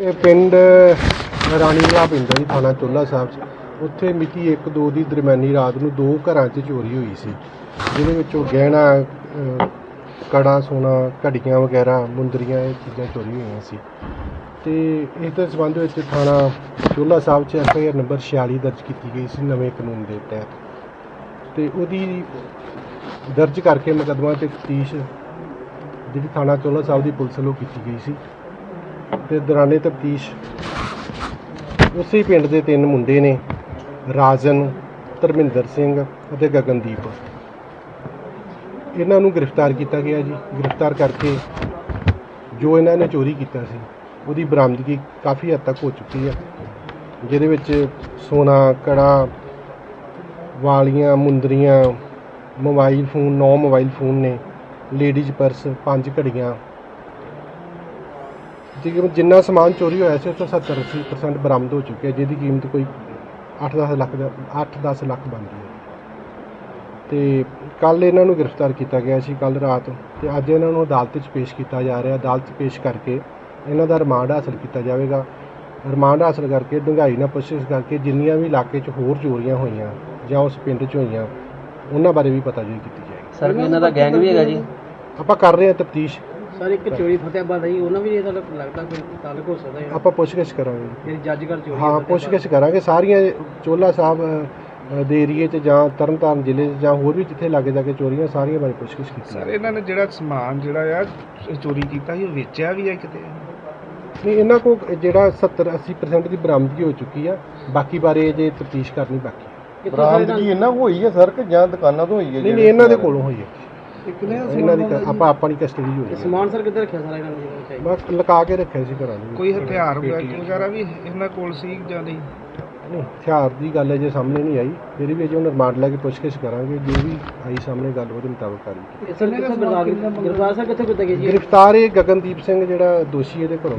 ਇਹ ਪਿੰਡ ਰਾਣੀਵਾਲਾ ਪਿੰਡ ਹੈ ਥਾਣਾ ਚੋਲਾ ਸਾਹਿਬ 'ਚ। ਉੱਥੇ ਮਿਤੀ 1-2 ਦੀ ਦਰਮਿਆਨੀ ਰਾਤ ਨੂੰ ਦੋ ਘਰਾਂ 'ਚ ਚੋਰੀ ਹੋਈ ਸੀ। ਜਿਹਦੇ ਵਿੱਚੋਂ ਗਹਿਣਾ ਅ, ਕੜਾ ਸੋਨਾ ਘੜੀਆਂ ਵਗੈਰਾ ਮੁੰਦਰੀਆਂ ਇਹ ਚੀਜ਼ਾਂ ਚੋਰੀ ਹੋਈਆਂ ਸੀ। ਤੇ ਇਸ ਦੇ ਸੰਬੰਧ ਵਿੱਚ ਥਾਣਾ ਚੋਲਾ ਸਾਹਿਬ 'ਚ ਐਫ ਆਈ ਆਰ ਨੰਬਰ 46 ਦਰਜ ਕੀਤੀ ਗਈ ਸੀ ਨਵੇਂ ਕਾਨੂੰਨ ਦੇ ਤਹਿਤ। ਤੇ ਉਹਦੀ ਦਰਜ ਕਰਕੇ ਮੁਕੱਦਮਾ ਤੇ ਤਫਤੀਸ਼ ਜਿਹੜੀ ਥਾਣਾ ਚੋਲਾ ਸਾਹਿਬ ਦੀ ਪੁਲਿਸ ਵੱਲੋਂ ਕੀਤੀ ਗਈ ਸੀ। ਤੇ ਦੌਰਾਨੇ ਤਫਤੀਸ਼। ਉਸੇ ਪਿੰਡ ਦੇ ਤਿੰਨ ਮੁੰਡੇ ਨੇ, ਰਾਜਨ, ਧਰਮਿੰਦਰ ਸਿੰਘ ਅਤੇ ਗਗਨਦੀਪ। ਇਹਨਾਂ ਨੂੰ ਗ੍ਰਿਫਤਾਰ ਕੀਤਾ ਗਿਆ ਜੀ। ਗ੍ਰਿਫਤਾਰ ਕਰਕੇ ਜੋ ਇਹਨਾਂ ਨੇ ਚੋਰੀ ਕੀਤਾ ਸੀ, ਉਹਦੀ ਬਰਾਮਦਗੀ ਕਾਫੀ ਹੱਦ ਤੱਕ ਹੋ ਚੁੱਕੀ ਹੈ, ਜਿਹਦੇ ਵਿੱਚ ਸੋਨਾ, ਕੜਾ, ਵਾਲੀਆਂ, ਮੁੰਦਰੀਆਂ, ਮੋਬਾਈਲ ਫੋਨ, ਨੌ ਮੋਬਾਈਲ ਫੋਨ ਨੇ, ਲੇਡੀਜ਼ ਪਰਸ, ਪੰਜ ਘੜੀਆਂ ਜਿ- ਜਿੰਨਾ ਸਮਾਨ ਚੋਰੀ ਹੋਇਆ ਸੀ ਉਹ 'ਚੋਂ 70 80% ਬਰਾਮਦ ਹੋ ਚੁੱਕਿਆ ਜਿਹਦੀ ਕੀਮਤ ਕੋਈ 8-10 ਲੱਖ ਦਾ 8-10 ਲੱਖ ਬਣਦੀ ਹੈ। ਤੇ ਕੱਲ ਇਹਨਾਂ ਨੂੰ ਗ੍ਰਿਫਤਾਰ ਕੀਤਾ ਗਿਆ ਸੀ ਕੱਲ ਰਾਤ ਤੇ ਅੱਜ ਇਹਨਾਂ ਨੂੰ ਅਦਾਲਤ 'ਚ ਪੇਸ਼ ਕੀਤਾ ਜਾ ਰਿਹਾ ਅਦਾਲਤ 'ਚ ਪੇਸ਼ ਕਰਕੇ ਇਹਨਾਂ ਦਾ ਰਿਮਾਂਡ ਹਾਸਲ ਕੀਤਾ ਜਾਵੇਗਾ। ਰਿਮਾਂਡ ਹਾਸਲ ਕਰਕੇ ਡੂੰਘਾਈ ਨਾਲ ਪੁੱਛਗਿੱਛ ਕਰਕੇ ਜਿੰਨੀਆਂ ਵੀ ਇਲਾਕੇ 'ਚ ਹੋਰ ਚੋਰੀਆਂ ਹੋਈਆਂ ਜਾਂ ਉਸ ਪਿੰਡ 'ਚ ਹੋਈਆਂ ਉਹਨਾਂ ਬਾਰੇ ਵੀ ਪਤਾ ਜੀ ਕੀਤੀ ਜਾਏਗੀ। ਸਰ ਇਹਨਾਂ ਦਾ ਗੈਂਗ ਵੀ ਹੈਗਾ ਜੀ? ਆਪਾਂ ਕਰ ਰਹੇ ਹਾਂ ਤਫਤੀਸ਼। ਸਰ ਇੱਕ ਚੋਰੀ ਫਤਿਆਬਾਦ ਆਈ ਉਹਨਾਂ ਵੀ ਇਹਦਾ ਲੱਗਦਾ ਕੋਈ ਤਾਲੁਕ ਹੋ ਸਕਦਾ ਹੈ ਆਪਾਂ ਪੁੱਛਗਿੱਛ ਕਰਾਂਗੇ। ਜਿਹੜੀ ਜੱਜ ਘਰ ਚੋਰੀ ਹਾਂ ਪੁੱਛਗਿੱਛ ਕਰਾਂਗੇ। ਸਾਰੀਆਂ ਚੋਲਾ ਸਾਹਿਬ ਅ, ਦੇ ਏਰੀਏ 'ਚ ਜਾਂ ਤਰਨਤਾਰਨ ਜ਼ਿਲ੍ਹੇ 'ਚ ਜਾਂ ਹੋਰ ਵੀ ਜਿੱਥੇ ਲਾਗੇ ਜਾ ਕੇ ਚੋਰੀਆਂ ਸਾਰੀਆਂ ਬਾਰੇ ਪੁੱਛਗਿੱਛ ਕੀਤੀ। ਸਰ ਇਹਨਾਂ ਨੇ ਜਿਹੜਾ ਸਮਾਨ ਜਿਹੜਾ ਆ ਚੋਰੀ ਕੀਤਾ ਸੀ ਉਹ ਵੇਚਿਆ ਵੀ ਆ ਕਿਤੇ? ਨਹੀਂ ਇਹਨਾਂ ਕੋ ਜਿਹੜਾ 70 80% ਦੀ ਬਰਾਮਦਗੀ ਹੋ ਚੁੱਕੀ ਆ ਬਾਕੀ ਬਾਰੇ ਜੇ ਤਫਤੀਸ਼ ਕਰਨੀ ਬਾਕੀ ਹੈ। ਬਰਾਮਦਗੀ ਇਹਨਾਂ ਹੋਈ ਹੈ ਸਰ ਕਿ ਜਾਂ ਦੁਕਾਨਾਂ ਤੋਂ ਹੋਈ ਹੈ ਨਹੀਂ ਨਹੀਂ ਇਹਨਾਂ ਦੇ ਕੋਲੋਂ ਹੋਈ ਹੈ ਇਹਨਾਂ ਦੀ ਕ- ਆਪਾਂ ਆਪਣੀ ਕਸਟਡੀ ਹੋਈ ਹੈ। ਸਮਾਨ ਸਰ ਕਿੱਧਰ ਰੱਖਿਆ ਸਾਰਾ ਇਹਨਾਂ ਨੇ ਚਾਹੀਦਾ ਬਸ ਲੁਕਾ ਕੇ ਰੱਖਿਆ ਸੀ ਘਰਾਂ ਦੇ ਵਿੱਚ। ਕੋਈ ਹਥਿਆਰ ਵਗੈਰਾ ਵੀ ਇਹਨਾਂ ਕੋਲ ਸੀ ਜਾਂ ਨਹੀਂ? ਨਹੀਂ ਹਥਿਆਰ ਦੀ ਗੱਲ ਅਜੇ ਸਾਹਮਣੇ ਨਹੀਂ ਆਈ ਫਿਰ ਵੀ ਅਜੇ ਰਿਮਾਂਡ ਲੈ ਕੇ ਪੁੱਛਗਿੱਛ ਕਰਾਂਗੇ ਜੋ ਵੀ ਆਈ ਸਾਹਮਣੇ ਗੱਲ ਉਹਦੇ ਮੁਤਾਬਕ ਕਰਾਂਗੇ ਸਰ ਕਿੱਥੇ ਗ੍ਰਿਫਤਾਰ ਸਰ ਕਿੱਥੇ ਕੀਤਾ ਗਿਆ ਜੀ? ਗ੍ਰਿਫਤਾਰ ਇਹ ਗਗਨਦੀਪ ਸਿੰਘ ਜਿਹੜਾ ਦੋਸ਼ੀ ਇਹਦੇ ਘਰੋਂ।